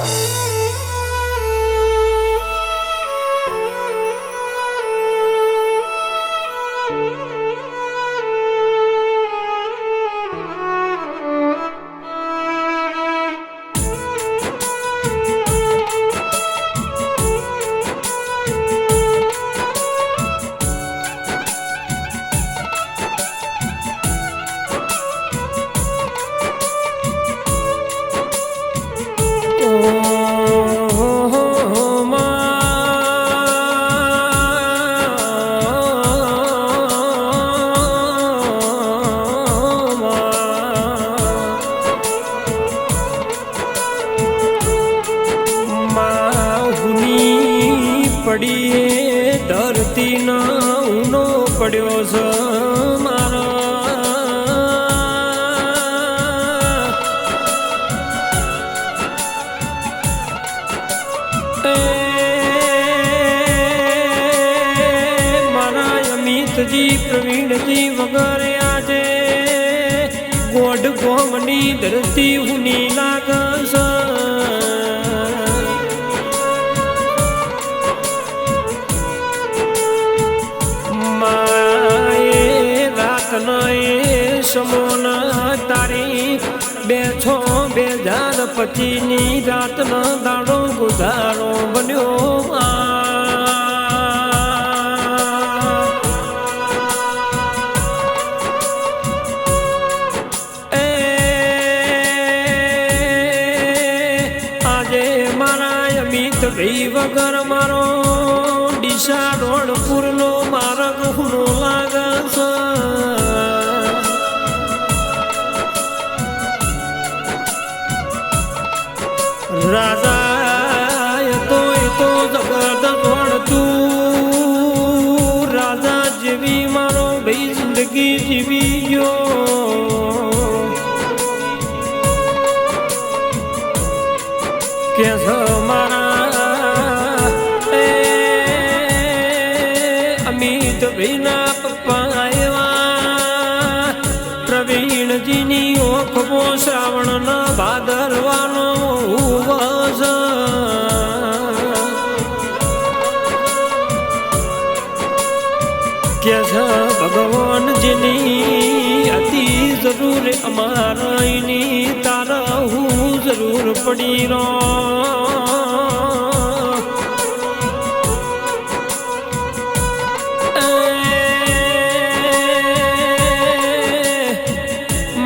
પડી પડ્યો છો મારા. મારા અમિતજી પ્રવીણજી વગર આજે ગોડ ગોમની ધરતી હુની લાગસ માએ સમોના તારીખ બે છો બે હજાર પચીની રાતનો દાડો ગુધારો બન્યો આજે મારા અમિત ભાઈ વગર મારો દિશા રોડપુર નો માર્ગ હુનો લાગસ રાજા એ તો એ તો જગત તું રાજા જેવી મારો ભાઈ જિંદગી જીવી ગયો કે મારા અમિત ભાઈના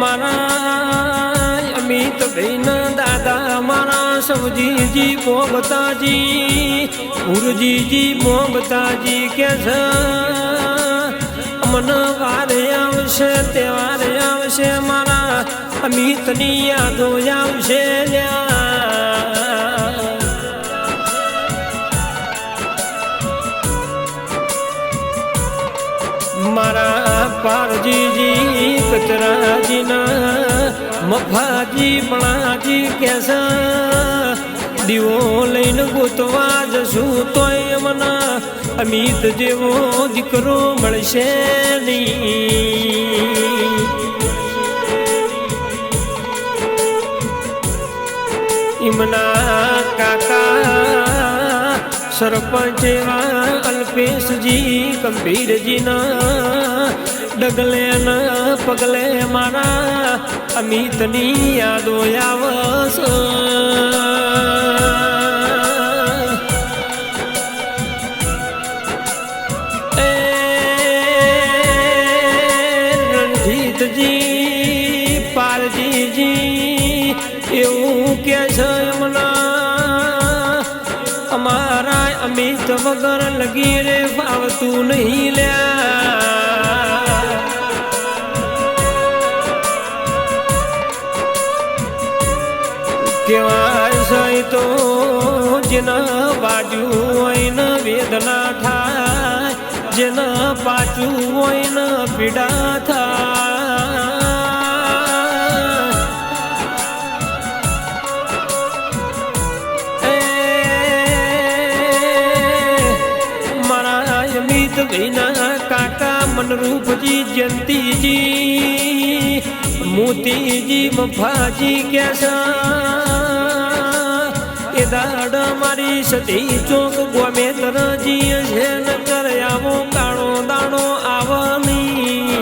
મારા અમિત ભાઈના દાદા, મારા સૌજીજી મોમતાજી ગુરુજીજી મોમતાજી કે છે મન વારે આવશે, તહેવારે આવશે મારા અમિતની યાદો આવશે મારા પારજીજી કચરાજીના, મફાજી પણાજી કેસા, દીવો લઈને ગોતવા જશું તોય મના અમિત જેવો દીકરો મળશે નહીં. ઇમના કાકા સરપંચ એવા અલ્પેશજી ગંભીરજીના ડગલેના પગલે મારા અમિતની યાદો આવસ એ રણજીતજી વગર લગી રે ફાવતું નહીં લ્યા કેવાય સય તો જેના બાજુ હોય ને વેદના થાય, જેના પાછું હોય ને પીડા થાય. કાકા જયંતીજી મોતીજી મફાજી કેસા દાડ મારી સતી ચોક ગમે તરજી છે ન કાળો દાણો આવની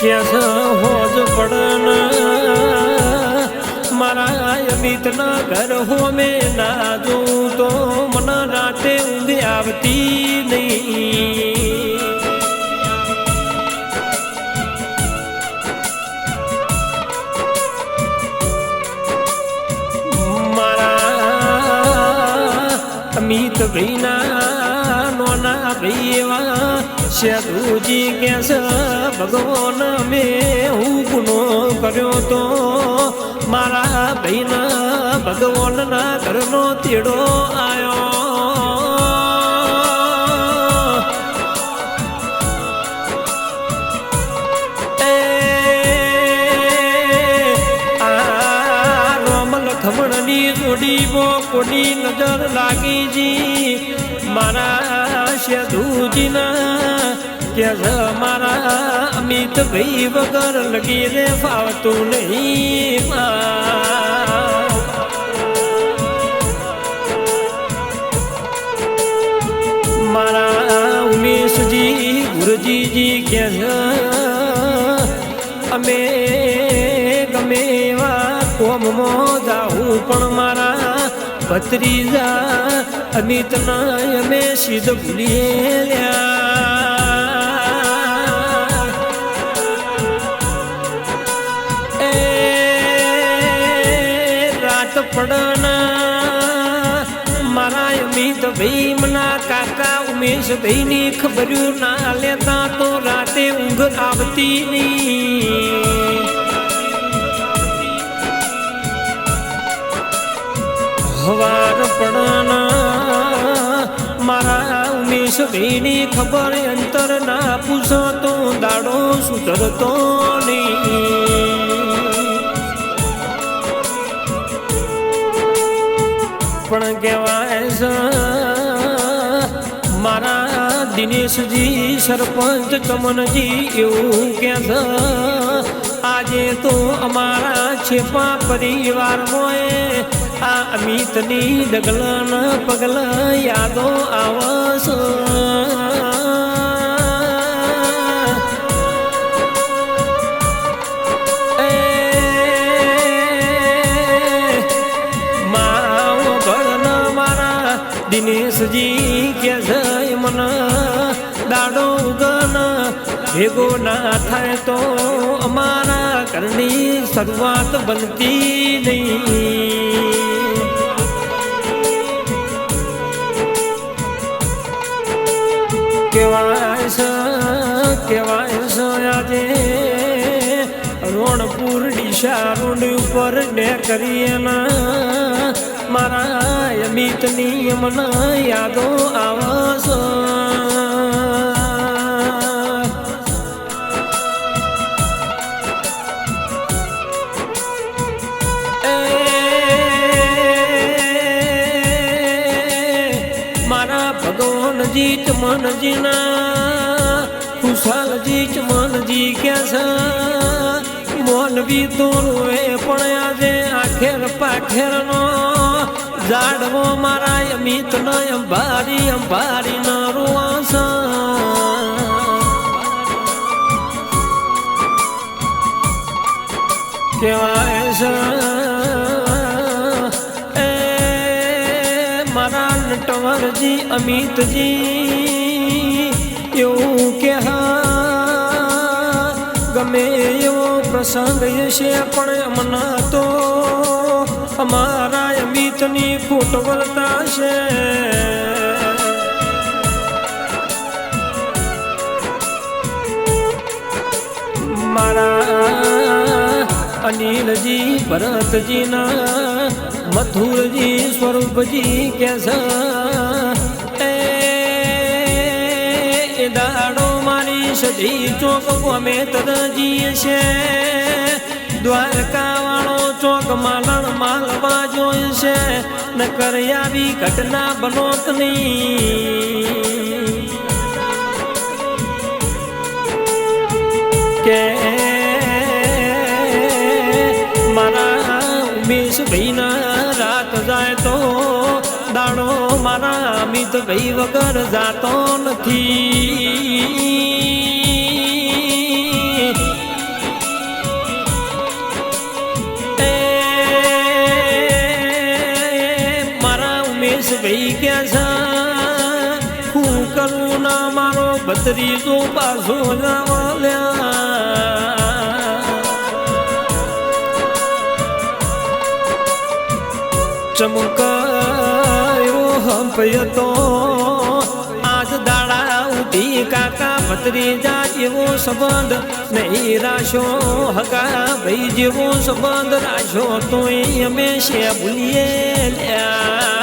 કેસા હોજ પડન અમિતના ઘર હોમે ના જોઉં તો મને રાતે ઊંઘ આવતી નહીં. મારા અમિત ભાઈના નોના ભાઈ એવા શેતુજી ભગવાન મેં હું ગુનો કર્યો તો મારા ભાઈના ભગવાનના ઘરનો તેડો આવ્યો ખમણની જોડીમાં કોની નજર લાગી જી? મારા શેધુજીના કે મારા અમિત ભાઈ વગર લગીને ફાવતું નહીં મારા ઉમેશજી, ગુરુજીજી કે છે અમે ગમે એવા કોમમાં જાઉં, પણ મારા ભત્રીજા અમિત અમિતના અમે સીધ ભૂલીએ લ્યા. અમિત ભાઈ મના કાકા ઉમેશ ભાઈ ની ખબર્યું ના લેતા તો રાતે ઊંઘ આવતી નહીં. હવાર પડના મારા ઉમેશ ભાઈની ખબર અંતર ના પૂછો તો દાડો સુધરતો નહીં. પણ કહેવાય દિનેશજી, સરપંચ ચમનજી એવું ક્યાં આજે તો અમારા છેપા પરિવારમાં આ અમિતની ડગલાના પગલા યાદો મારા દિનેશજી કે જય દાડો ઉગન ભેગો ના થાય તો અમારા ઘરની શરૂઆત બનતી નહીં. કેવાય છે કેવાય છે આજે રોણપુર ડીસા રોડ ઉપર ડે કરીએ ના મારા અમિતની મને યાદો આવશે મારા ભગવાનજી ચમનજીના ખુશાલજી ચમનજી ક્યાં છે. મોનવી તો રોએ પણ આજે આખેર પાઠેર નો જાડવો મારા અમિત ન અંબારી અંબારી નો રૂવાસ કેવાય છે, એ મારા નટવરજી અમિતજી, એવું કે હા ગમે એવો પ્રસંગ છે પણ અમના તો અમારા અમિતની ખોટ વર્તા છે મારા અનિલજી, ભરતજીના મથુરજી, સ્વરૂપજી કે એ દાડો મારી સધી ચોક ગમે તરજી છે. દ્વારકા વાળો ચોક માલણ માલવા જોઈ છે. ન આવી ઘટના બનોતની કે મારા ઉમેશ ભાઈના રાત જાય તો દાણો મારા અમિત ભાઈ વગર જાતો નથી. ભત્રીજો પાછો જાવલ્યા ચમકાયો હંપયતો આજ દાડા ઉઠી કાકા ભત્રીજા જેવો સંબંધ નહીં રાશો હકા ભાઈ જેવો સંબંધ રાશો તો અમે છે ભૂલીએ લ્યા.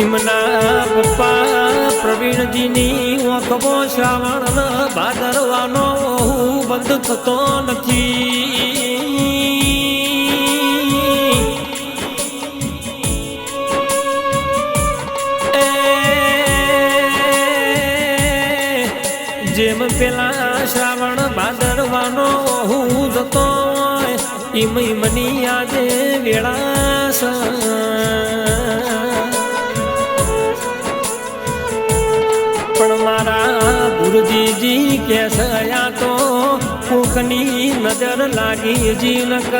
ઇમના પપ્પા પ્રવીણજીની ઓખવો શ્રાવણ ભાદરવાનો બંધ થતો નથી. જેમ પેલા શ્રાવણ ભાદરવાનો હું જતો એમ મની આજે વેળાસ કોકની નજર લાગી જીવનક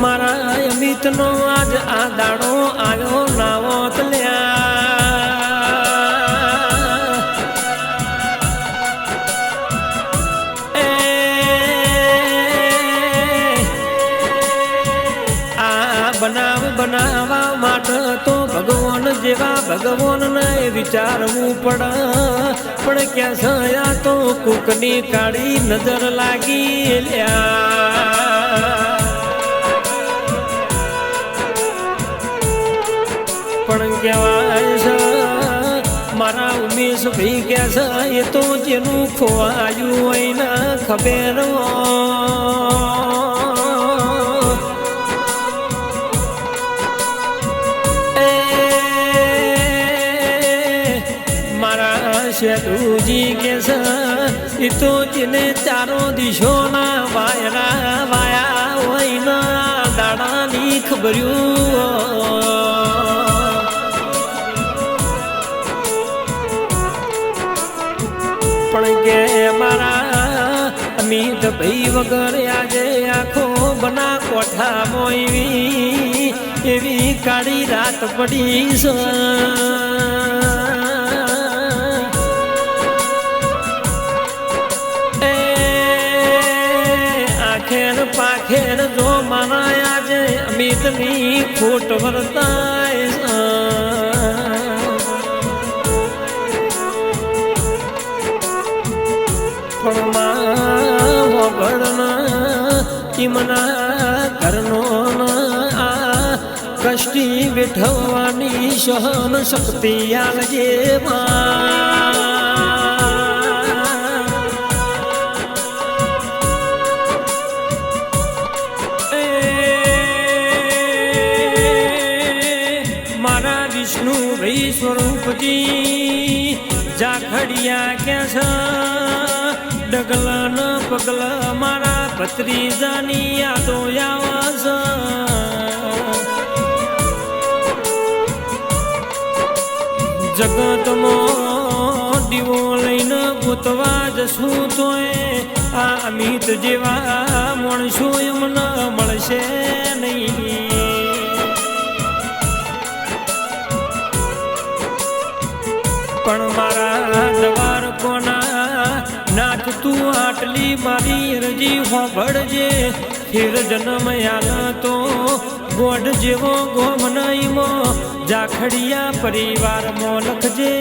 મારા અમિતનો આજ આ દાડો આવ્યો નાવો લ્યા. બનાવ બનાવવા માટે તો ભગવાન જેવા ભગવાનને વિચારવું પડે. પણ ક્યાં સયા તો કુકની કાળી નજર લાગી લ્યા. પણ કહેવાય છે? મારા ઉમેશ ભાઈ કે છે? એ તો જેનું ખોવાયું હોય ને ખબર. શેઠુજી કે એ તો જેને ચારો દિશોના વાયરા વાયા હોય ના દાડાની ખબર્યું પણ કે મારા અમિત ભાઈ વગર આજે આખો બના કોઠા મોઈવી એવી કાળી રાત પડી છે. અમિતની ખોટ વર્તાય પણ વગરના કિમના કરનો આ કષ્ટી વેઠવાની સહન શક્તિ આલજે મારા સ્વરૂપજી જાખડિયા ક્યાં છે? ડગલા ન પગલા મારા ભત્રીજાની યાદો આવાસ જગતમાં દીવો લઈને ગોતવા જશું તોય આ અમિત જેવા માણસો એમને મળશે નહીં. પણ મારા દવાર કોના નાથ તું આટલી મારી રજી હોભળજે. ફેર જન્મ યાલ તો ગોઢ જેવો ગોમનાઈમાં જાખડિયા પરિવારમાં લખજે